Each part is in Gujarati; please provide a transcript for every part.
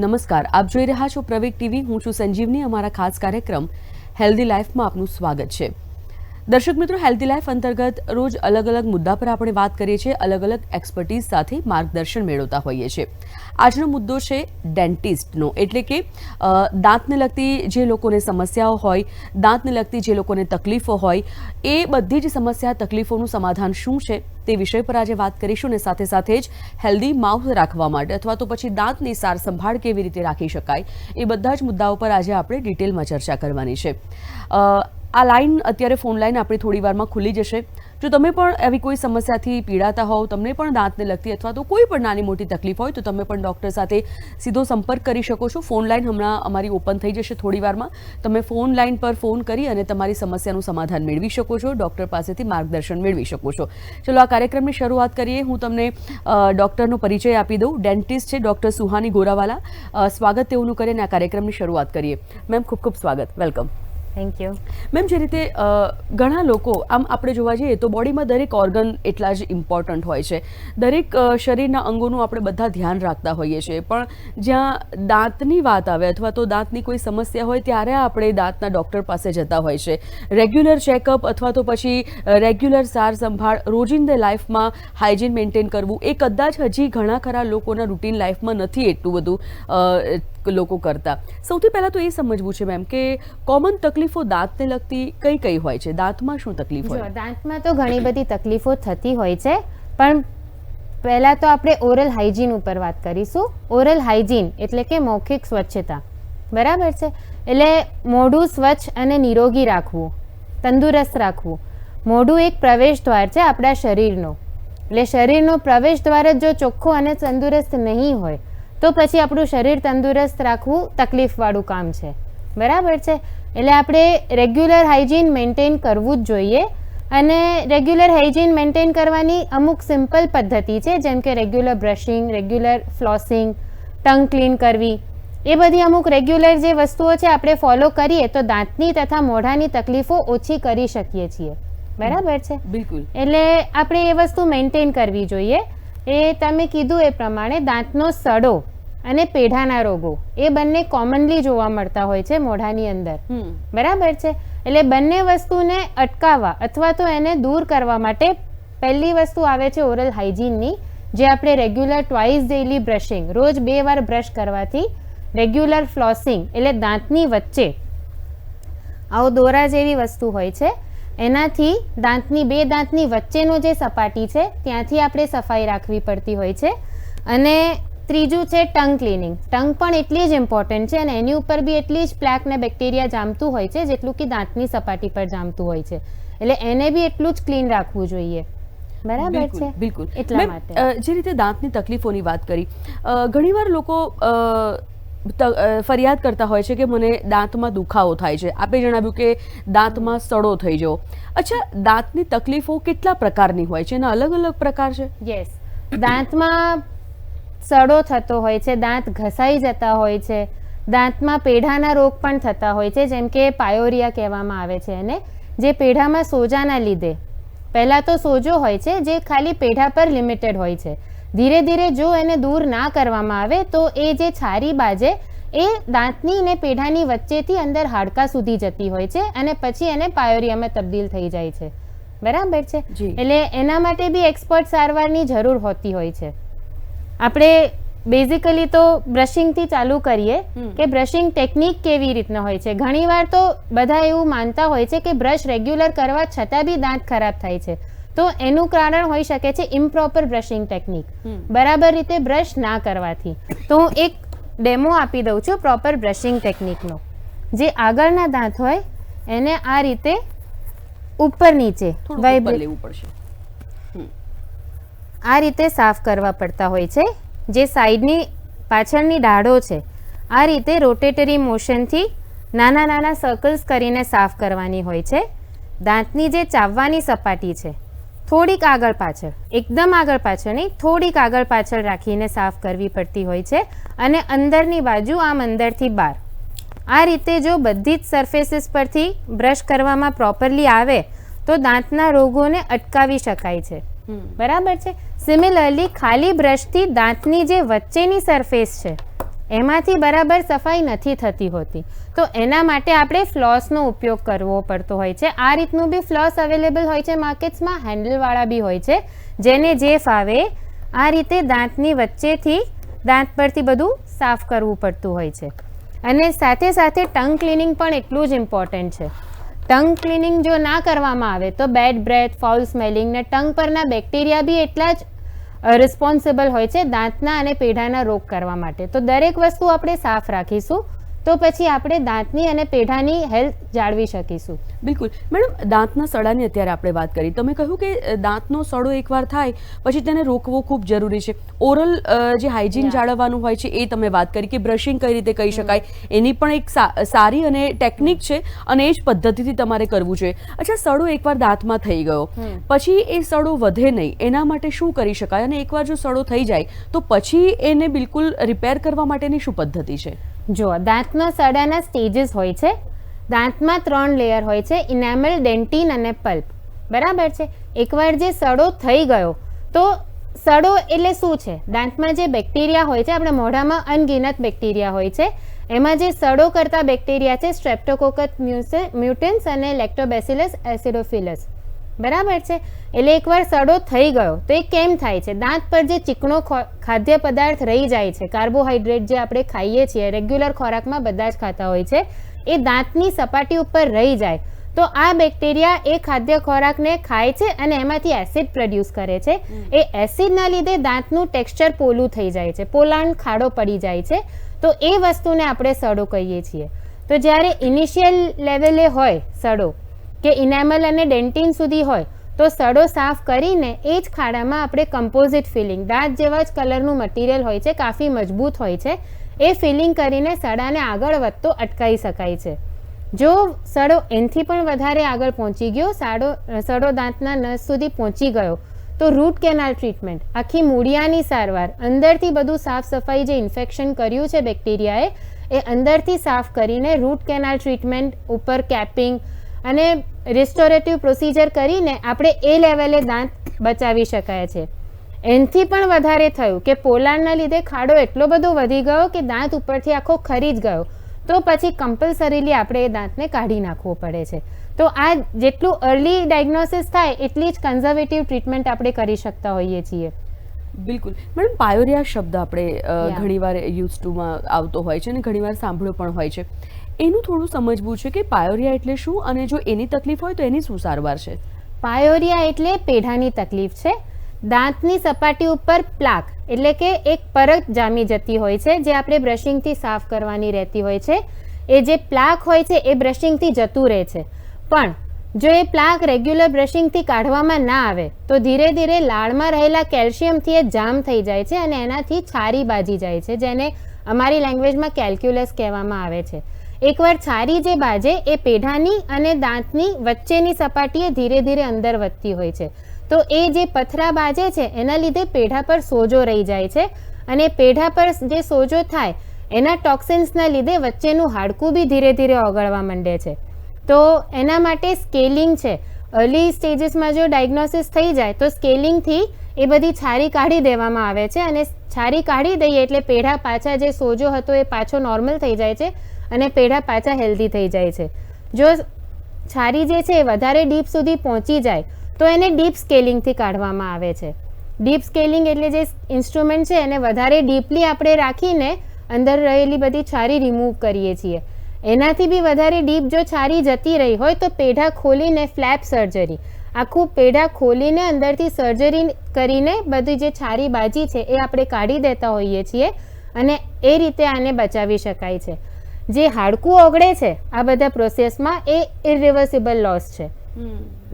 નમસ્કાર, આપ જોઈ રહ્યા છો પ્રવેગ ટીવી. હું છું સંજીવની. અમારા ખાસ કાર્યક્રમ હેલ્ધી લાઈફમાં આપનું સ્વાગત છે. દર્શક મિત્રો હેલ્ધી લાઈફ અંતર્ગત રોજ અલગ અલગ મુદ્દા પર આપણે વાત કરીએ છીએ. અલગ અલગ એક્સપર્ટીઝ સાથે માર્ગદર્શન મેળવતા હોઈએ છીએ. આજનો મુદ્દો છે ડેન્ટિસ્ટનો એટલે કે દાંતને લગતી જે લોકોને સમસ્યાઓ હોય, દાંતને લગતી જે લોકોને તકલીફો હોય, એ બધી જ સમસ્યા તકલીફોનું સમાધાન શું છે તે વિષય પર આજે વાત કરીશું અને સાથે સાથે જ હેલ્ધી માઉથ રાખવા માટે અથવા તો પછી દાંતની સાર સંભાળ કેવી રીતે રાખી શકાય એ બધા જ મુદ્દાઓ પર આજે આપણે ડિટેલમાં ચર્ચા કરવાની છે. આ લાઇન અત્યારે ફોન લાઈન આપણી થોડી વારમાં ખુલી જશે. જો તમે પણ એવી કોઈ સમસ્યાથી પીડાતા હોવ, તમને પણ દાંતને લગતી અથવા તો કોઈ પણ નાની મોટી તકલીફ હોય, તો તમે પણ ડૉક્ટર સાથે સીધો સંપર્ક કરી શકો છો. ફોન લાઈન હમણાં અમારી ઓપન થઈ જશે થોડી વારમાં. તમે ફોન લાઇન પર ફોન કરી અને તમારી સમસ્યાનું સમાધાન મેળવી શકો છો, ડૉક્ટર પાસેથી માર્ગદર્શન મેળવી શકો છો. ચલો, આ કાર્યક્રમની શરૂઆત કરીએ. હું તમને ડૉક્ટરનો પરિચય આપી દઉં. ડેન્ટિસ્ટ છે ડૉક્ટર સુહાની ગોરાવાલા. સ્વાગત તેઓનું કરીને આ કાર્યક્રમની શરૂઆત કરીએ. મેમ, ખૂબ ખૂબ સ્વાગત. વેલકમ. થેન્ક યુ મેમ જે રીતે ઘણા લોકો, આમ આપણે જોવા જઈએ તો બોડીમાં દરેક ઓર્ગન એટલા જ ઇમ્પોર્ટન્ટ હોય છે. દરેક શરીરના અંગોનું આપણે બધા ધ્યાન રાખતા હોઈએ છીએ. પણ જ્યાં દાંતની વાત આવે અથવા તો દાંતની કોઈ સમસ્યા હોય, ત્યારે આપણે દાંતના ડૉક્ટર પાસે જતા હોય છે. રેગ્યુલર ચેકઅપ અથવા તો પછી રેગ્યુલર સાર સંભાળ રોજિંદા લાઈફમાં હાઇજીન મેન્ટેન કરવું, એ કદાચ હજી ઘણા ખરા લોકોના રૂટીન લાઈફમાં નથી એટલું બધું લોકો કરતા. સૌથી પહેલાં તો એ સમજવું છે મેમ કે કોમન તકલીફો દાંતને લગતી કઈ કઈ હોય છે? દાંતમાં શું તકલીફ હોય? દાંતમાં તો ઘણી બધી તકલીફો થતી હોય છે, પણ પહેલાં તો આપણે ઓરલ હાઇજીન ઉપર વાત કરીશું. ઓરલ હાઇજીન એટલે કે મૌખિક સ્વચ્છતા. બરાબર છે? એટલે મોઢું સ્વચ્છ અને નિરોગી રાખવું, તંદુરસ્ત રાખવું. મોઢું એક પ્રવેશ દ્વાર છે આપણા શરીરનો. એટલે શરીરનો પ્રવેશ દ્વાર જ જો ચોખ્ખો અને તંદુરસ્ત નહીં હોય તો પછી આપણું શરીર તંદુરસ્ત રાખવું તકલીફવાળું કામ છે. બરાબર છે? એટલે આપણે રેગ્યુલર હાઇજીન મેન્ટેન કરવું જ જોઈએ અને રેગ્યુલર હાઇજીન મેન્ટેન કરવાની અમુક સિમ્પલ પદ્ધતિ છે જેમ કે regular brushing regular flossing tongue clean કરવી. એ બધી અમુક રેગ્યુલર જે વસ્તુઓ છે આપણે ફોલો કરીએ તો દાંતની તથા મોઢાની તકલીફો ઓછી કરી શકીએ છીએ. બરાબર છે? બિલકુલ. એટલે આપણે એ વસ્તુ મેન્ટેન કરવી જોઈએ. એ તમે કીધું એ પ્રમાણે દાંતનો સડો અને પેઢાના રોગો એ બંને કોમનલી જોવા મળતા હોય છે મોઢાની અંદર. બરાબર છે? એટલે બંને વસ્તુને અટકાવવા અથવા તો એને દૂર કરવા માટે પહેલી વસ્તુ આવે છે ઓરલ હાઇજીનની જે આપણે રેગ્યુલર ટ્વાઇસ ડેઇલી બ્રશિંગ રોજ બે વાર બ્રશ કરવાથી રેગ્યુલર ફ્લોસિંગ એટલે દાંતની વચ્ચે આવો દોરા જેવી વસ્તુ હોય છે એનાથી દાંતની બે દાંતની વચ્ચેનો જે સપાટી છે ત્યાંથી આપણે સફાઈ રાખવી પડતી હોય છે. અને ત્રીજું છે ટંગ ક્લિનિંગ. ટંગ પણ એટલી જ ઇમ્પોર્ટન્ટ છે અને એની ઉપર બી એટલી જ પ્લેક ને બેક્ટેરિયા જામતું હોય છે જેટલું કે દાંતની સપાટી પર જામતું હોય છે. એટલે એને બી એટલું જ ક્લીન રાખવું જોઈએ. બરાબર છે? બિલકુલ. એટલા માટે. જે રીતે દાંતની તકલીફોની વાત કરી ઘણીવાર લોકો ફરિયાદ કરતા હોય છે કે મને દાંતમાં દુખાવો થાય છે. આપે જણાવ્યું કે દાંતમાં સડો થઈ જવો. અચ્છા, દાંતની તકલીફો કેટલા પ્રકારની હોય છે? એના અલગ અલગ પ્રકાર છે? યસ દાંતમાં સડો થતો હોય છે, દાંત ઘસાઈ જતા હોય છે, દાંતમાં પેઢાના રોગ પણ થતા હોય છે, જેમ કે પાયોરિયા કહેવામાં આવે છે અને જે પેઢામાં સોજાના લીધે. પહેલાં તો સોજો હોય છે, જે ખાલી પેઢા પર લિમિટેડ હોય છે. ધીરે ધીરે જો એને દૂર ના કરવામાં આવે તો એ જે છારી બાજે એ દાંતની ને પેઢાની વચ્ચેથી અંદર હાડકા સુધી જતી હોય છે અને પછી એને પાયોરિયામાં તબદીલ થઈ જાય છે. બરાબર છે? એટલે એના માટે બી એક્સપર્ટ સારવારની જરૂર હોતી હોય છે. આપણે બેઝિકલી તો બ્રશિંગથી ચાલુ કરીએ કે બ્રશિંગ ટેકનિક કેવી રીતના હોય છે? ઘણીવાર તો બધા એવું માનતા હોય છે કે બ્રશ રેગ્યુલર કરવા છતાં બી દાંત ખરાબ થાય છે. તો એનું કારણ હોઈ શકે છે ઇમ્પ્રોપર બ્રશિંગ ટેકનિક બરાબર રીતે બ્રશ ના કરવાથી. તો હું એક ડેમો આપી દઉં છું પ્રોપર બ્રશિંગ ટેકનિકનો જે આગળના દાંત હોય એને આ રીતે ઉપર નીચે લેવું પડશે. આ રીતે સાફ કરવા પડતા હોય છે. જે સાઈડની પાછળની ડાળો છે આ રીતે રોટેટરી મોશનથી નાના નાના સર્કલ્સ કરીને સાફ કરવાની હોય છે. દાંતની જે ચાવવાની સપાટી છે થોડીક આગળ પાછળ એકદમ આગળ પાછળ નહીં થોડીક આગળ પાછળ રાખીને સાફ કરવી પડતી હોય છે અને અંદરની બાજુ આમ અંદરથી બહાર. આ રીતે જો બધી જ સરફેસીસ પરથી બ્રશ કરવામાં પ્રોપરલી આવે તો દાંતના રોગોને અટકાવી શકાય છે. બરાબર છે? સિમિલરલી ખાલી બ્રશથી દાંતની જે વચ્ચેની સરફેસ છે એમાંથી બરાબર સફાઈ નથી થતી હોતી. તો એના માટે આપણે ફ્લોસનો ઉપયોગ કરવો પડતો હોય છે. આ રીતનું બી ફ્લોસ અવેલેબલ હોય છે માર્કેટ્સમાં, હેન્ડલવાળા બી હોય છે. જેને જે ફાવે, આ રીતે દાંતની વચ્ચેથી દાંત પરથી બધું સાફ કરવું પડતું હોય છે. અને સાથે સાથે ટંગ ક્લિનિંગ પણ એટલું જ ઇમ્પોર્ટન્ટ છે. ટંગ ક્લિનિંગ જો ના કરવામાં આવે તો બેડ બ્રેથ ફાઉલ સ્મેલિંગ ને ટંગ પરના બેક્ટેરિયા બી એટલા જ રિસ્પોન્સિબલ હોય છે દાંતના અને પેઢાના રોગ કરવા માટે. તો દરેક વસ્તુ આપણે સાફ રાખીશું. તો પછી આપણે દાંતની અને પેઢાની હેલ્થ જાળવી શકીશું. બિલકુલ. મેડમ દાંતના સડાની અત્યારે આપણે વાત કરી. તમે કહ્યું કે દાંતનો સડો એકવાર થાય પછી તેને રોકવો ખૂબ જરૂરી છે. ઓરલ જે હાઇજીન જાળવવાનું હોય છે એ તમે વાત કરી કે બ્રશિંગ કઈ રીતે કહી શકાય એની પણ એક સારી અને ટેકનિક છે અને એ જ પદ્ધતિથી તમારે કરવું જોઈએ. અચ્છા સડો એકવાર દાંતમાં થઈ ગયો. પછી એ સડો વધે નહીં. એના માટે શું કરી શકાય? અને એકવાર જો સડો થઈ જાય તો પછી એને બિલકુલ રિપેર કરવા માટેની શું પદ્ધતિ છે? જો, દાંતના સડાના સ્ટેજીસ હોય છે. દાંતમાં ત્રણ લેયર હોય છે ઇનામેલ ડેન્ટિન અને પલ્પ બરાબર છે? એકવાર જે સડો થઈ ગયો, તો સડો એટલે શું છે? દાંતમાં જે બેક્ટેરિયા હોય છે, આપણા મોઢામાં અનગિનત બેક્ટેરિયા હોય છે. એમાં જે સડો કરતા બેક્ટેરિયા છે સ્ટ્રેપ્ટોકોકસ મ્યુટન્સ અને લેક્ટોબેસિલસ એસિડોફિલસ બરાબર છે? એટલે એકવાર સડો થઈ ગયો તો એ કેમ થાય છે? દાંત પર જે ચીકણો ખાદ્ય પદાર્થ રહી જાય છે કાર્બોહાઈડ્રેટ જે આપણે ખાઈએ છીએ રેગ્યુલર ખોરાકમાં બધા જ ખાતા હોય છે એ દાંતની સપાટી ઉપર રહી જાય. તો આ બેક્ટેરિયા એ ખાદ્ય ખોરાકને ખાય છે અને એમાંથી એસિડ પ્રોડ્યુસ કરે છે. એ એસિડના લીધે દાંતનું ટેક્સચર પોલું થઈ જાય છે પોલાણ ખાડો પડી જાય છે. તો એ વસ્તુને આપણે સડો કહીએ છીએ. તો જ્યારે ઇનિશિયલ લેવલે હોય સડો કે ઇનેમલ અને ડેન્ટિન સુધી હોય, તો સડો સાફ કરીને એ જ ખાડામાં આપણે કમ્પોઝિટ ફિલિંગ દાંત જેવા જ કલરનું મટીરિયલ હોય છે, કાફી મજબૂત હોય છે, એ ફિલિંગ કરીને સડાને આગળ વધતો અટકાવી શકાય છે. જો સડો એનથી પણ વધારે આગળ પહોંચી ગયો, સાડો, સડો દાંતના નસ સુધી પહોંચી ગયો, તો રૂટ કેનાલ ટ્રીટમેન્ટ આખી મૂળિયાની સારવાર, અંદરથી બધું સાફ સફાઈ જે ઇન્ફેક્શન કર્યું છે બેક્ટેરિયાએ એ અંદરથી સાફ કરીને રૂટ કેનાલ ટ્રીટમેન્ટ ઉપર કેપિંગ અને રિસ્ટોરેટિવ પ્રોસિજર કરીને આપણે એ લેવલે દાંત બચાવી શકાય છે. એનથી પણ વધારે થયું કે પોલાણના લીધે ખાડો એટલો બધો વધી ગયો કે દાંત ઉપરથી આખો ખરી જ ગયો. તો પછી કમ્પલસરીલી આપણે એ દાંતને કાઢી નાખવો પડે છે. તો આ જેટલું અર્લી ડાયગ્નોસિસ થાય એટલી જ કન્ઝર્વેટિવ ટ્રીટમેન્ટ આપણે કરી શકતા હોઈએ છીએ. બિલકુલ. મેડમ પાયોરિયા શબ્દ આપણે ઘણીવાર યુઝ ટુમાં આવતો હોય છે અને ઘણીવાર સાંભળ્યો પણ હોય છે. એનું થોડું સમજવું છે કે પાયોરિયા એટલે શું અને જો એની તકલીફ હોય તો એની શું સારવાર છે? પાયોરિયા એટલે પેઢાની તકલીફ છે. દાંતની સપાટી ઉપર પ્લાક એટલે કે એક પરત જામી જતી હોય છે જે આપણે બ્રશિંગથી સાફ કરવાની રહેતી હોય છે. એ જે પ્લાક હોય છે એ બ્રશિંગથી જતું રહે છે. પણ જો એ પ્લાક રેગ્યુલર બ્રશિંગથી કાઢવામાં ના આવે, તો ધીરે ધીરે લાળમાં રહેલા કેલ્શિયમથી એ જામ થઈ જાય છે અને એનાથી છારી બાજી જાય છે, જેને અમારી લેંગ્વેજમાં કેલ્ક્યુલસ કહેવામાં આવે છે. એકવાર છારી જે બાજે, એ પેઢાની અને દાંતની વચ્ચેની સપાટીએ ધીરે ધીરે અંદર વધતી હોય છે. તો એ જે પથરા બાજે છે, એના લીધે પેઢા પર સોજો રહી જાય છે અને પેઢા પર જે સોજો થાય, એના ટોક્સિન્સના લીધે વચ્ચેનું હાડકું બી ધીરે ધીરે ઓગળવા માંડે છે. તો એના માટે સ્કેલિંગ છે. અર્લી સ્ટેજીસમાં જો ડાયગ્નોસિસ થઈ જાય, તો સ્કેલિંગથી એ બધી છારી કાઢી દેવામાં આવે છે અને છારી કાઢી દઈએ એટલે પેઢા પાછા જે સોજો હતો એ પાછો નોર્મલ થઈ જાય છે અને પેઢા પાછા હેલ્ધી થઈ જાય છે. જો છારી જે છે એ વધારે ડીપ સુધી પહોંચી જાય, તો એને ડીપ સ્કેલિંગથી કાઢવામાં આવે છે. ડીપ સ્કેલિંગ એટલે જે ઇન્સ્ટ્રુમેન્ટ છે એને વધારે ડીપલી આપણે રાખીને અંદર રહેલી બધી છારી રિમૂવ કરીએ છીએ. એનાથી બી વધારે ડીપ જો છારી જતી રહી હોય તો પેઢા ખોલીને ફ્લેપ સર્જરી આખું પેઢા ખોલીને અંદરથી સર્જરી કરીને બધી જે છારી બાજી છે એ આપણે કાઢી દેતા હોઈએ છીએ અને એ રીતે આને બચાવી શકાય છે. જે હાડકું ઓગળે છે આ બધા પ્રોસેસમાં એ ઇરિવર્સિબલ લોસ છે.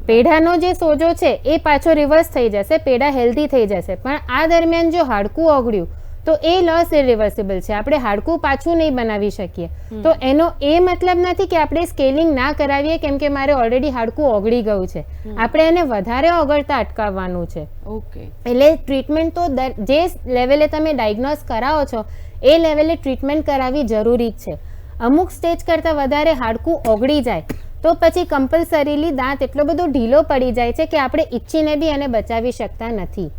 પેઢાનો જે સોજો છે એ પાછો રિવર્સ થઈ જશે પેઢા હેલ્ધી થઈ જશે. પણ આ દરમિયાન જો હાડકું ઓગળ્યું તો એ લોસ ઇરિવર્સિબલ છે. આપણે હાડકું પાછું નહીં બનાવી શકીએ. તો એનો એ મતલબ નથી કે આપણે સ્કેલિંગ ના કરાવીએ કેમ કે મારે ઓલરેડી હાડકું ઓગળી ગયું છે. આપણે એને વધારે ઓગળતા અટકાવવાનું છે. ઓકે. એટલે ટ્રીટમેન્ટ તો દર- જે લેવલે તમે ડાયગ્નોઝ કરાવો છો એ લેવલે ટ્રીટમેન્ટ કરાવવી જરૂરી જ છે. અમુક સ્ટેજ કરતાં વધારે હાડકું ઓગળી જાય તો પછી કમ્પલસરીલી દાંત એટલો બધો ઢીલો પડી જાય છે કે આપણે ઈચ્છીને બી એને બચાવી શકતા નથી.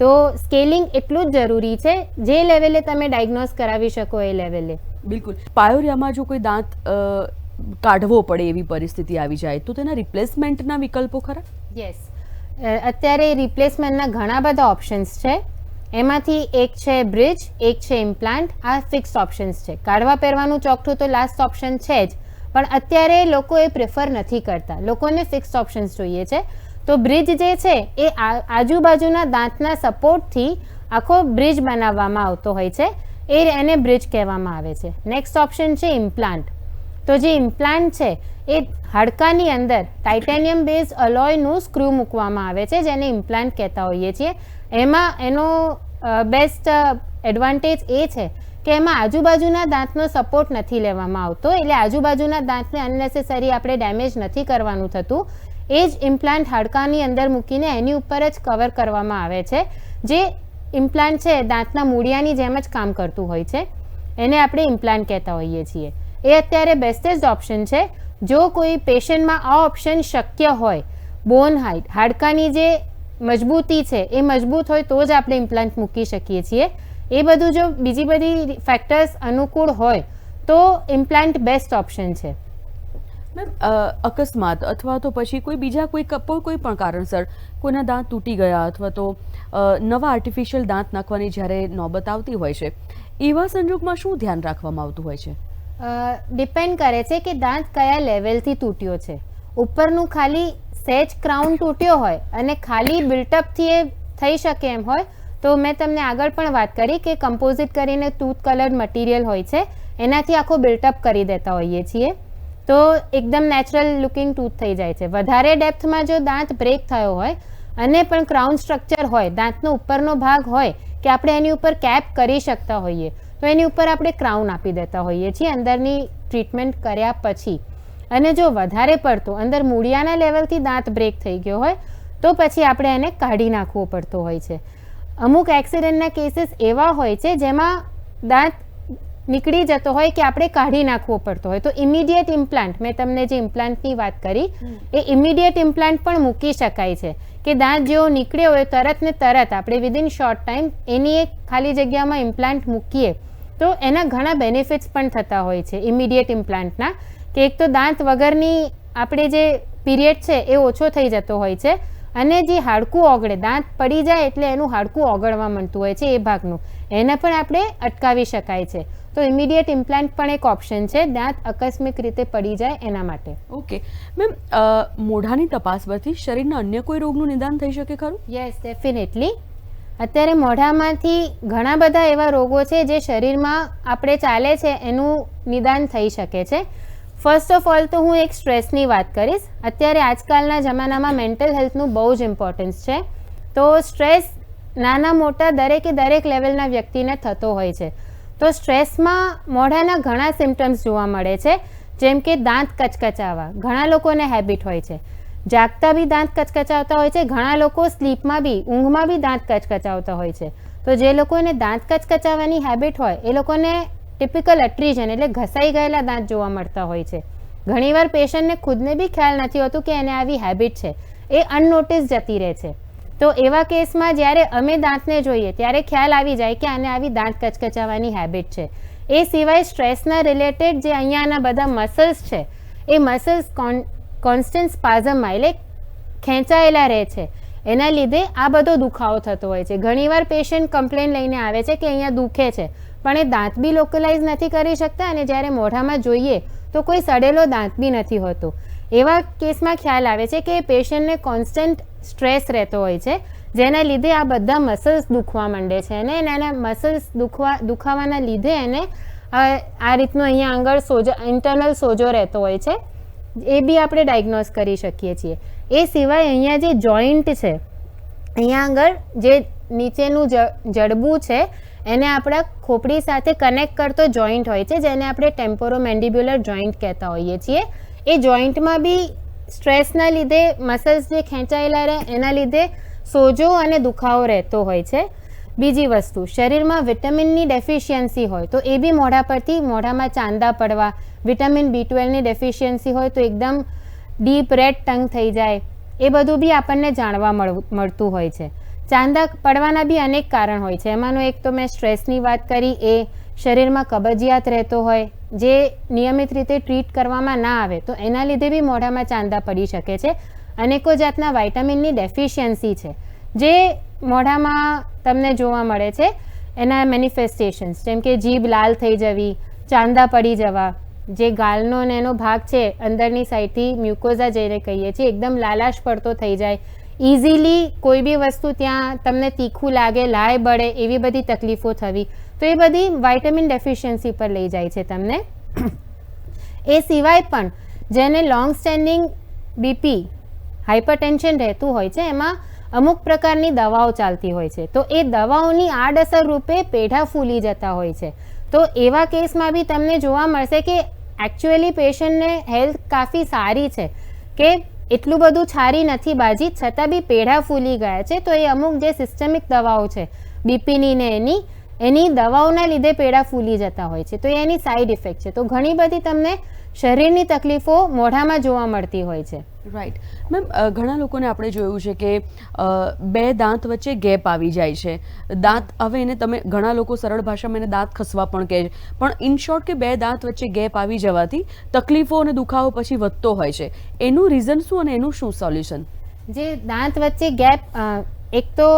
તો સ્કેલિંગ એટલું જ જરૂરી છે જે લેવલે તમે ડાયગ્નોઝ કરાવી શકો એ લેવલે. બિલકુલ. પાયોરિયામાં જો કોઈ દાંત કાઢવો પડે એવી પરિસ્થિતિ આવી જાય તો તેના રિપ્લેસમેન્ટના વિકલ્પો ખરા? યસ અત્યારે રિપ્લેસમેન્ટના ઘણા બધા ઓપ્શન્સ છે. એમાંથી એક છે બ્રિજ એક છે ઇમ્પ્લાન્ટ આ ફિક્સ ઓપ્શન્સ છે. કાઢવા પહેરવાનું ચોકઠું તો લાસ્ટ ઓપ્શન છે જ પણ અત્યારે લોકો એ પ્રિફર નથી કરતા. લોકોને ફિક્સ ઓપ્શન્સ જોઈએ છે. તો બ્રિજ જે છે એ આજુબાજુના દાંતના સપોર્ટથી આખો બ્રિજ બનાવવામાં આવતો હોય છે. એ એને બ્રિજ કહેવામાં આવે છે. નેક્સ્ટ ઓપ્શન છે ઇમ્પ્લાન્ટ તો જે ઇમ્પ્લાન્ટ છે, એ હાડકાની અંદર ટાઇટેનિયમ બેઝ અલોયનું સ્ક્રૂ મૂકવામાં આવે છે, જેને ઇમ્પ્લાન્ટ કહેતા હોઈએ છીએ. એમાં એનો બેસ્ટ એડવાન્ટેજ એ છે કે એમાં આજુબાજુના દાંતનો સપોર્ટ નથી લેવામાં આવતો. એટલે આજુબાજુના દાંતને અનનેસેસરી આપણે ડેમેજ નથી કરવાનું થતું. એ જ ઇમ્પ્લાન્ટ હાડકાની અંદર મૂકીને એની ઉપર જ કવર કરવામાં આવે છે. જે ઇમ્પ્લાન્ટ છે દાંતના મૂળિયાની જેમ જ કામ કરતું હોય છે. એને આપણે ઇમ્પ્લાન્ટ કહેતા હોઈએ છીએ. એ અત્યારે બેસ્ટેસ્ટ ઓપ્શન છે. જો કોઈ પેશન્ટમાં આ ઓપ્શન શક્ય હોય બોન હાઇટ હાડકાની જે મજબૂતી છે, એ મજબૂત હોય તો જ આપણે ઇમ્પ્લાન્ટ મૂકી શકીએ છીએ. એ બધું જો બીજી બધી ફેક્ટર્સ અનુકૂળ હોય, તો ઇમ્પ્લાન્ટ બેસ્ટ ઓપ્શન છે. મેમ અકસ્માત અથવા તો પછી કોઈ બીજા કોઈ કોઈ પણ કારણસર કોઈના દાંત તૂટી ગયા અથવા તો નવા આર્ટિફિશિયલ દાંત નાખવાની જ્યારે નોબત આવતી હોય છે, એવા સંજોગમાં શું ધ્યાન રાખવામાં આવતું હોય છે? ડિપેન્ડ કરે છે કે દાંત કયા લેવલથી તૂટ્યો છે. ઉપરનું ખાલી સેજ ક્રાઉન તૂટ્યો હોય અને ખાલી બિલ્ટઅપથી એ થઈ શકે એમ હોય, તો મેં તમને આગળ પણ વાત કરી કે કમ્પોઝિટ કરીને ટૂથ કલર્ડ મટીરિયલ હોય છે, એનાથી આખો બિલ્ટઅપ કરી દેતા હોઈએ છીએ. તો એકદમ નેચરલ લુકિંગ ટૂથ થઈ જાય છે. વધારે ડેપ્થમાં જો દાંત બ્રેક થયો હોય અને પણ ક્રાઉન સ્ટ્રક્ચર હોય, દાંતનો ઉપરનો ભાગ હોય કે આપણે એની ઉપર કેપ કરી શકતા હોઈએ, તો એની ઉપર આપણે ક્રાઉન આપી દેતા હોઈએ છીએ અંદરની ટ્રીટમેન્ટ કર્યા પછી. અને જો વધારે પડતો, અંદર મૂળિયાના લેવલથી દાંત બ્રેક થઈ ગયો હોય, તો પછી આપણે એને કાઢી નાખવો પડતો હોય છે. અમુક એક્સિડન્ટના કેસીસ એવા હોય છે જેમાં દાંત નીકળી જતો હોય કે આપણે કાઢી નાખવો પડતો હોય. તો ઇમિડિયેટ ઇમ્પ્લાન્ટ મેં તમને જે ઇમ્પ્લાન્ટની વાત કરી, એ ઇમિડિયેટ ઇમ્પ્લાન્ટ પણ મૂકી શકાય છે. કે દાંત જેવો નીકળ્યો હોય, તરત ને તરત આપણે વિધિન શોર્ટ ટાઈમ એની એક ખાલી જગ્યામાં ઇમ્પ્લાન્ટ મૂકીએ. તો એના ઘણા બેનિફિટ્સ પણ થતા હોય છે ઇમિડિયેટ ઇમ્પ્લાન્ટના કે એક તો દાંત વગરની આપણે જે પીરિયડ છે એ ઓછો થઈ જતો હોય છે અને જે હાડકું ઓગળે, દાંત પડી જાય એટલે એનું હાડકું ઓગળવા માંડતું હોય છે એ ભાગનું. એને પણ આપણે અટકાવી શકાય છે. તો ઇમિડિયેટ ઇમ્પ્લાન્ટ પણ એક ઓપ્શન છે. દાંત આકસ્મિક રીતે પડી જાય એના માટે. ઓકે મેમ મોઢાની તપાસ પરથી શરીરના અન્ય કોઈ રોગનું નિદાન થઈ શકે ખરું? યસ ડેફિનેટલી અત્યારે મોઢામાંથી ઘણા બધા એવા રોગો છે જે શરીરમાં આપણે ચાલે છે એનું નિદાન થઈ શકે છે. ફર્સ્ટ ઓફ ઓલ તો હું એક સ્ટ્રેસની વાત કરીશ. અત્યારે આજકાલના જમાનામાં મેન્ટલ હેલ્થનું બહુ જ ઇમ્પોર્ટન્સ છે. તો સ્ટ્રેસ નાના મોટા દરેકે દરેક લેવલના વ્યક્તિને થતો હોય છે. તો સ્ટ્રેસમાં મોઢાના ઘણા સિમ્ટમ્સ જોવા મળે છે, જેમ કે દાંત કચકચાવા. ઘણા લોકોને હેબિટ હોય છે. જાગતા બી દાંત કચકચાવતા હોય છે, ઘણા લોકો સ્લીપમાં બી, ઊંઘમાં બી દાંત કચકચાવતા હોય છે. તો જે લોકોને દાંત કચકચાવવાની હેબિટ હોય, એ લોકોને ટિપિકલ એટ્રીજન એટલે ઘસાઈ ગયેલા દાંત જોવા મળતા હોય છે. ઘણીવાર પેશન્ટને ખુદને બી ખ્યાલ નથી હોતું કે એને આવી હેબિટ છે. એ અનનોટિસ જતી રહે છે. તો એવા કેસમાં જ્યારે અમે દાંતને જોઈએ, ત્યારે ખ્યાલ આવી જાય કે આને આવી દાંત કચકચાવવાની હેબિટ છે. એ સિવાય સ્ટ્રેસના રિલેટેડ જે અહીંયાના બધા મસલ્સ છે, એ મસલ્સ કોન્સ્ટન્ટ સ્પાઝમમાં એટલે ખેંચાયેલા રહે છે. એના લીધે આ બધો દુખાવો થતો હોય છે. ઘણીવાર પેશન્ટ કમ્પ્લેન લઈને આવે છે કે અહીંયા દુખે છે, પણ એ દાંત બી લોકલાઇઝ નથી કરી શકતા અને જ્યારે મોઢામાં જોઈએ, તો કોઈ સડેલો દાંત બી નથી હોતો. એવા કેસમાં ખ્યાલ આવે છે કે પેશન્ટને કોન્સ્ટન્ટ સ્ટ્રેસ રહેતો હોય છે, જેના લીધે આ બધા મસલ્સ દુખવા માંડે છે અને એના મસલ્સ દુખવા, દુખાવાના લીધે એને આ રીતનો અહીંયા આગળ સોજો ઇન્ટરનલ સોજો રહેતો હોય છે. એ બી આપણે ડાયગ્નોઝ કરી શકીએ છીએ. એ સિવાય અહીંયા જે જોઈન્ટ છે, અહીંયા આગળ જે નીચેનું જડબું છે, એને આપણા ખોપડી સાથે કનેક્ટ કરતો જોઈન્ટ હોય છે, જેને આપણે ટેમ્પોરો મેન્ડિબ્યુલર જોઈન્ટ કહેતા હોઈએ છીએ. એ જોઈન્ટમાં બી સ્ટ્રેસના લીધે મસલ્સ જે ખેંચાયેલા રહે, એના લીધે સોજો અને દુખાવો રહેતો હોય છે. બીજી વસ્તુ, શરીરમાં વિટામિનની ડેફિશિયન્સી હોય તો એ બી મોઢા પરથી, મોઢામાં ચાંદા પડવા, વિટામિન બી ટ્વેલ્વની ડેફિશિયન્સી હોય તો એકદમ ડીપ રેડ ટંગ થઈ જાય. એ બધું બી આપણને જાણવા મળ, મળતું હોય છે. ચાંદા પડવાના બી અનેક કારણ હોય છે. એમાંનું એક તો મેં સ્ટ્રેસની વાત કરી, એ શરીરમાં કબજિયાત રહેતો હોય જે નિયમિત રીતે ટ્રીટ કરવામાં ના આવે, તો એના લીધે બી મોઢામાં ચાંદા પડી શકે છે. અનેકો જાતના વાઇટામિનની ડેફિશિયન્સી છે. જે મોઢામાં તમને જોવા મળે છે, એના મેનિફેસ્ટેશન્સ જેમ કે જીભ લાલ થઈ જવી, ચાંદા પડી જવા, જે ગાલનો ને એનો ભાગ છે, અંદરની સાઈડથી મ્યુકોઝા જઈને કહીએ છીએ, એકદમ લાલાશ પડતો થઈ જાય. ઇઝીલી કોઈ બી વસ્તુ ત્યાં તમને તીખું લાગે લાય બળે, એવી બધી તકલીફો થવી તો એ બધી વાઇટામિન ડેફિશિયન્સી પર લઈ જાય છે તમને. એ સિવાય પણ જેને લોંગ સ્ટેન્ડિંગ બીપી હાઇપરટેન્શન રહેતું હોય છે, એમાં અમુક પ્રકારની દવાઓ ચાલતી હોય છે. તો એ દવાઓની આડઅસર રૂપે પેઢા ફૂલી જતા હોય છે. તો એવા કેસમાં બી તમને જોવા મળશે કે એકચ્યુઅલી પેશન્ટને હેલ્થ કાફી સારી છે કે એટલું બધું છારી નથી બાજી, છતાં બી પેઢા ફૂલી ગયા છે. તો એ અમુક જે સિસ્ટમિક દવાઓ છે બીપીની ને એની એની દવાઓના લીધે પેડા ફૂલી જતા હોય છે. તો એની સાઈડ ઇફેક્ટ છે. તો ઘણી બધી તમને શરીરની તકલીફો મોઢામાં જોવા મળતી હોય છે. રાઈટ મેમ ઘણા લોકોને આપણે જોયું છે કે બે દાંત વચ્ચે ગેપ આવી જાય છે. દાંત હવે એને તમે ઘણા લોકો સરળ ભાષામાં એને દાંત ખસવા પણ કહે છે. પણ ઇન શોર્ટ કે બે દાંત વચ્ચે ગેપ આવી જવાથી તકલીફો અને દુખાવો પછી વધતો હોય છે. એનું રીઝન શું અને એનું શું સોલ્યુશન જે દાંત વચ્ચે ગેપ એક તો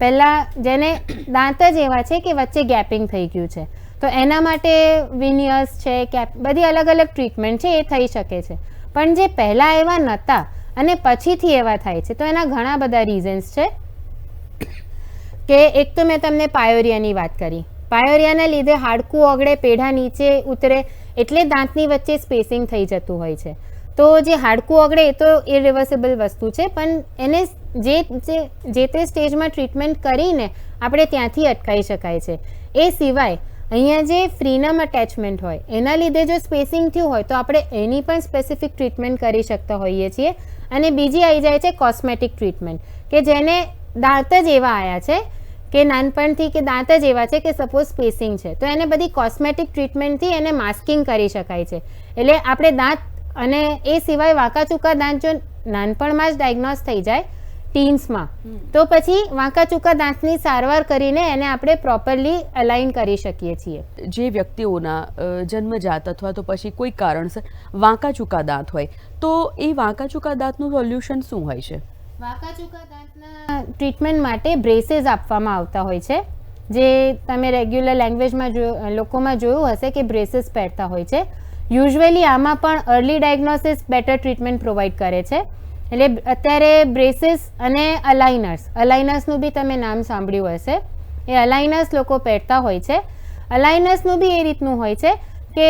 પહેલાં જેને દાંત જ એવા છે કે વચ્ચે ગેપિંગ થઈ ગયું છે. તો એના માટે વિનિયર્સ છે કેપ બધી અલગ અલગ ટ્રીટમેન્ટ છે એ થઈ શકે છે. પણ જે પહેલાં એવા નહોતા અને પછીથી એવા થાય છે, તો એના ઘણા બધા રીઝન્સ છે. કે એક તો મેં તમને પાયોરિયાની વાત કરી. પાયોરિયાના લીધે હાડકું ઓગળે, પેઢા નીચે ઉતરે એટલે દાંતની વચ્ચે સ્પેસિંગ થઈ જતું હોય છે. તો જે હાડકું ઓગળે એ તો ઇરિવર્સિબલ વસ્તુ છે, પણ એને જે જે જે તે સ્ટેજમાં ટ્રીટમેન્ટ કરીને આપણે ત્યાંથી અટકાવી શકાય છે. એ સિવાય અહીંયા જે ફ્રીનમ અટેચમેન્ટ હોય, એના લીધે જો સ્પેસિંગ થયું હોય તો આપણે એની પણ સ્પેસિફિક ટ્રીટમેન્ટ કરી શકતા હોઈએ છીએ. અને બીજી આવી જાય છે કોસ્મેટિક ટ્રીટમેન્ટ કે જેને દાંત જ એવા આવ્યા છે, કે નાનપણથી કે દાંત જ એવા છે કે સપોઝ સ્પેસિંગ છે. તો એને બધી કોસ્મેટિક ટ્રીટમેન્ટથી એને માસ્કિંગ કરી શકાય છે. એટલે આપણે દાંત અને એ સિવાય વાંકા ચૂકા દાંત જો નાનપણમાં જ ડાયગ્નોસ થઈ જાય ટીન્સમાં. તો પછી વાંકા ચૂકા દાંતની સારવાર કરીને એને આપણે પ્રોપરલી અલાઇન કરી શકીએ છીએ. જે વ્યક્તિઓના જન્મજાત અથવા તો પછી કોઈ કારણસર વાંકા ચૂકા દાંત હોય તો એ વાંકા ચૂકા દાંતનું સોલ્યુશન શું હોય છે? વાંકા ચૂકા દાંતના ટ્રીટમેન્ટ માટે બ્રેસીસ આપવામાં આવતા હોય છે જે તમે રેગ્યુલર લેંગ્વેજમાં જો લોકોમાં જોયું હશે કે બ્રેસીસ પહેરતા હોય છે. યુઝ્યુઅલી આમાં પણ early diagnosis better treatment provide કરે છે. એટલે અત્યારે બ્રેસીસ અને અલાઇનર્સ. અલાઇનર્સનું બી તમે નામ સાંભળ્યું હશે. એ અલાઇનર્સ લોકો પહેરતા હોય છે. અલાઇનર્સનું બી એ રીતનું હોય છે કે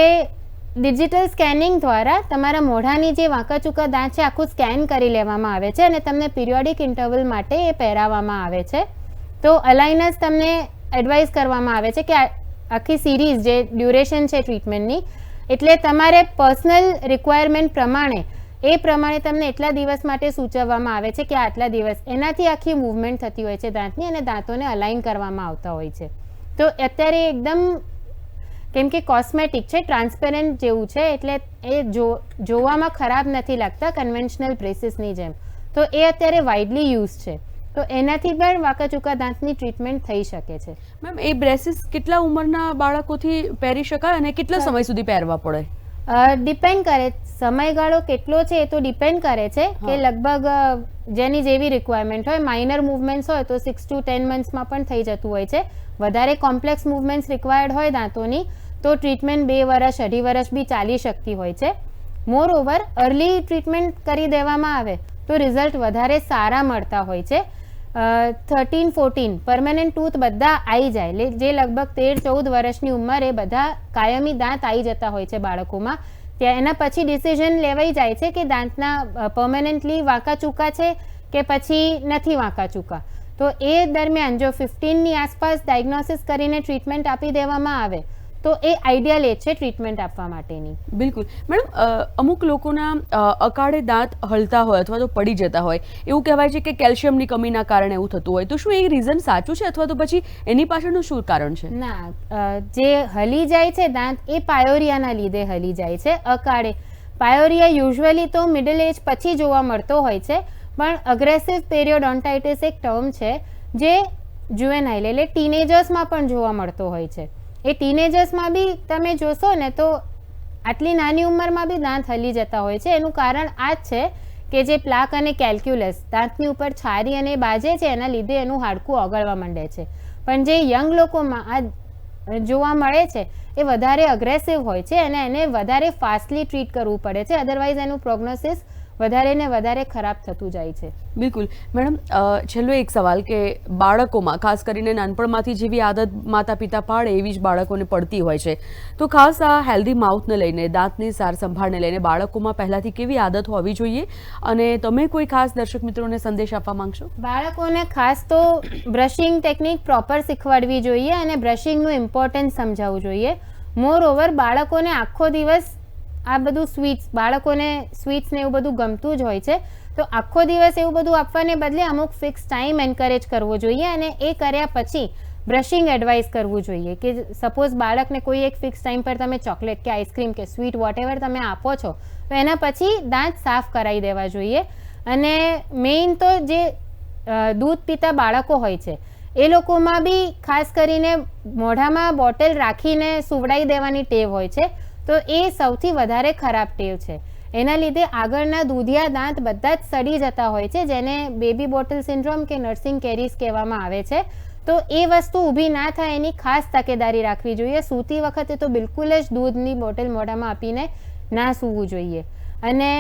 ડિજિટલ સ્કેનિંગ દ્વારા તમારા મોઢાની જે વાંકાચૂકા દાંત છે, આખું સ્કેન કરી લેવામાં આવે છે અને તમને પિરિયોડિક ઇન્ટરવલ માટે એ પહેરાવવામાં આવે છે. તો અલાઇનર્સ તમને એડવાઇસ કરવામાં આવે છે કે આખી સિરીઝ જે ડ્યુરેશન છે ટ્રીટમેન્ટની, એટલે તમારે પર્સનલ રિક્વાયરમેન્ટ પ્રમાણે એ પ્રમાણે તમને એટલા દિવસ માટે સૂચવવામાં આવે છે કે આટલા દિવસ એનાથી આખી મૂવમેન્ટ થતી હોય છે દાંતની અને દાંતોને અલાઇન કરવામાં આવતા હોય છે. તો અત્યારે એકદમ કેમ કે કોસ્મેટિક છે ટ્રાન્સપેરન્ટ જેવું છે એટલે એ જો જોવામાં ખરાબ નથી લાગતા કન્વેન્શનલ બ્રેસીસની જેમ. તો એ અત્યારે વાઇડલી યુઝ છે. તો એનાથી પણ વાંકા ચૂકા દાંતની ટ્રીટમેન્ટ થઈ શકે છે. મેમ એ બ્રેસીસ કેટલા ઉંમરના બાળકોથી પહેરી શકાય અને કેટલા સમય સુધી પહેરવા પડે? ડિપેન્ડ કરે. સમયગાળો કેટલો છે એ તો ડિપેન્ડ કરે છે કે લગભગ જેની જેવી રિક્વાયરમેન્ટ હોય માઇનર મૂવમેન્ટ્સ હોય તો સિક્સ ટુ ટેન મંથ્સમાં પણ થઈ જતું હોય છે. વધારે કોમ્પ્લેક્સ મૂવમેન્ટ્સ રિક્વાયર્ડ હોય દાંતોની તો ટ્રીટમેન્ટ બે વર્ષ અઢી વર્ષ બી ચાલી શકતી હોય છે. મોર ઓવર અર્લી ટ્રીટમેન્ટ કરી દેવામાં આવે તો રિઝલ્ટ વધારે સારા મળતા હોય છે. થર્ટીન, ફોર્ટીન પરમેનન્ટ ટૂથ બધા આવી જાય. જે લગભગ તેર, ચૌદ વર્ષની ઉંમરે બધા કાયમી દાંત આવી જતા હોય છે બાળકોમાં. ત્યાં એના પછી ડિસિઝન લેવાઈ જાય છે કે દાંતના પરમેનન્ટલી વાંકા ચૂકા છે કે પછી નથી વાંકા ચૂકા તો એ દરમિયાન જો ફિફ્ટીનની આસપાસ ડાયગ્નોસિસ કરીને ટ્રીટમેન્ટ આપી દેવામાં આવે તો એ આઈડિયા લે છે ટ્રીટમેન્ટ આપવા માટેની. બિલકુલ. મેડમ અમુક લોકોના અકાળે દાંત હલતા હોય અથવા તો પડી જતા હોય. એવું કહેવાય છે કે કેલ્શિયમની કમીના કારણે એવું થતું હોય. તો શું એ રીઝન સાચું છે અથવા તો પછી એની પાછળનું શું કારણ છે? ના જે હલી જાય છે દાંત એ પાયોરિયાના લીધે હલી જાય છે અકાળે. પાયોરિયા યુઝ્યુઅલી તો મિડલ એજ પછી જોવા મળતો હોય છે પણ અગ્રેસિવ પેરિયોડોન્ટાઇટિસ એક ટર્મ છે જે જુએનાઇલ એટલે ટીનેજર્સમાં પણ જોવા મળતો હોય છે. એ ટીનેજર્સમાં બી તમે જોશો ને તો આટલી નાની ઉંમરમાં બી દાંત હલી જતા હોય છે. એનું કારણ આ જ છે કે જે પ્લાક અને કેલ્ક્યુલસ દાંતની ઉપર છારી અને બાજે છે, એના લીધે એનું હાડકું ઓગળવા માંડે છે. પણ જે યંગ લોકોમાં આ જોવા મળે છે, એ વધારે અગ્રેસિવ હોય છે અને એને વધારે ફાસ્ટલી ટ્રીટ કરવું પડે છે. અદરવાઇઝ એનું પ્રોગ્નોસિસ વધારે ને વધારે ખરાબ થતું જાય છે. બિલકુલ. મેડમ છેલ્લો એક સવાલ કે બાળકોમાં ખાસ કરીને નાનપણમાંથી જેવી આદત માતા પિતા પાડે એવી જ બાળકોને પડતી હોય છે. તો ખાસ આ હેલ્ધી માઉથને લઈને દાંતની સાર સંભાળને લઈને બાળકોમાં પહેલાંથી કેવી આદત હોવી જોઈએ? અને તમે કોઈ ખાસ દર્શક મિત્રોને સંદેશ આપવા માંગશો? બાળકોને ખાસ તો બ્રશિંગ ટેકનિક પ્રોપર શીખવાડવી જોઈએ અને બ્રશિંગનું ઇમ્પોર્ટન્સ સમજાવવું જોઈએ. મોર ઓવર બાળકોને આખો દિવસ આ બધું સ્વીટ્સ બાળકોને સ્વીટ્સ ને એવું બધું ગમતું જ હોય છે. તો આખો દિવસ એવું બધું આપવાને બદલે અમુક ફિક્સ ટાઈમ એન્કરેજ કરવો જોઈએ અને એ કર્યા પછી બ્રશિંગ એડવાઇસ કરવું જોઈએ કે સપોઝ બાળકને કોઈ એક ફિક્સ ટાઈમ પર તમે ચોકલેટ કે આઈસ્ક્રીમ કે સ્વીટ વોટ તમે આપો છો, તો એના પછી દાંત સાફ કરાવી દેવા જોઈએ. અને મેઇન તો જે દૂધ પીતા બાળકો હોય છે, એ લોકોમાં બી ખાસ કરીને મોઢામાં બોટલ રાખીને સુવડાવી દેવાની ટેવ હોય છે. તો એ સૌથી વધારે ખરાબ ટેવ છે. એના લીધે આગળના દૂધિયા દાંત બધા જ સડી જતા હોય છે, જેને બેબી બોટલ સિન્ડ્રોમ કે નર્સિંગ કેરીસ કહેવામાં આવે છે. તો એ વસ્તુ ઊભી ના થાય એની ખાસ તકેદારી રાખવી જોઈએ. સૂતી વખતે તો બિલકુલ જ દૂધની બોટલ મોઢામાં આપીને ના સૂવું જોઈએ. અને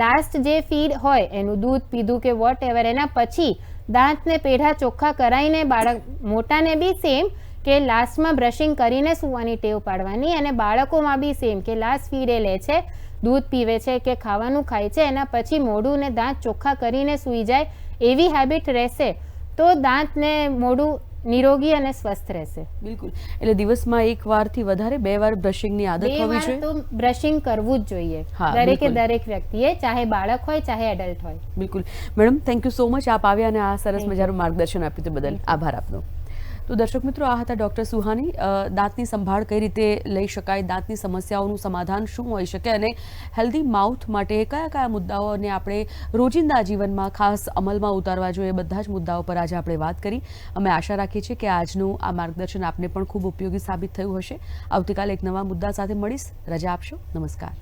લાસ્ટ જે ફીડ હોય, એનું દૂધ પીધું કે વોટ એવર એના પછી દાંતને પેઢા ચોખ્ખા કરાવીને બાળક, મોટાને બી સેમ કે લાસ્ટમાં બ્રશિંગ કરીને સૂવાની ટેવ પાડવાની અને બાળકોમાં બી સેમ કે લાસ્ટ ફીડે લે છે દૂધ પીવે છે કે ખાવાનું ખાય છે એના પછી મોઢું ને દાંત ચોખ્ખા કરીને સૂઈ જાય એવી હેબિટ રહેશે તો દાંત ને મોઢું નિરોગી અને સ્વસ્થ રહેશે. બિલકુલ. એટલે દિવસમાં એક વારથી વધારે બે વાર બ્રશિંગની આદત હોવી જોઈએ? તો બ્રશિંગ કરવું જ જોઈએ. દરેકે દરેક વ્યક્તિએ ચાહે બાળક હોય ચાહે એડલ્ટ હોય. બિલકુલ. Madam thank you so much આપ આવ્યા અને આ સરસ મજાનું માર્ગદર્શન આપ્યું તે બદલ. આભાર આપનો. તો દર્શક મિત્રો, આ હતા ડૉક્ટર સુહાની. દાંતની સંભાળ કઈ રીતે લઈ શકાય, દાંતની સમસ્યાઓનું સમાધાન શું હોઈ શકે અને હેલ્ધી માઉથ માટે કયા કયા મુદ્દાઓને આપણે રોજિંદા જીવનમાં ખાસ અમલમાં ઉતારવા જોઈએ બધા જ મુદ્દાઓ પર આજે આપણે વાત કરી. અમે આશા રાખીએ છીએ કે આજનું આ માર્ગદર્શન આપને પણ ખૂબ ઉપયોગી સાબિત થયું હશે. આવતીકાલે એક નવા મુદ્દા સાથે મળીશ. રજા આપશો. નમસ્કાર.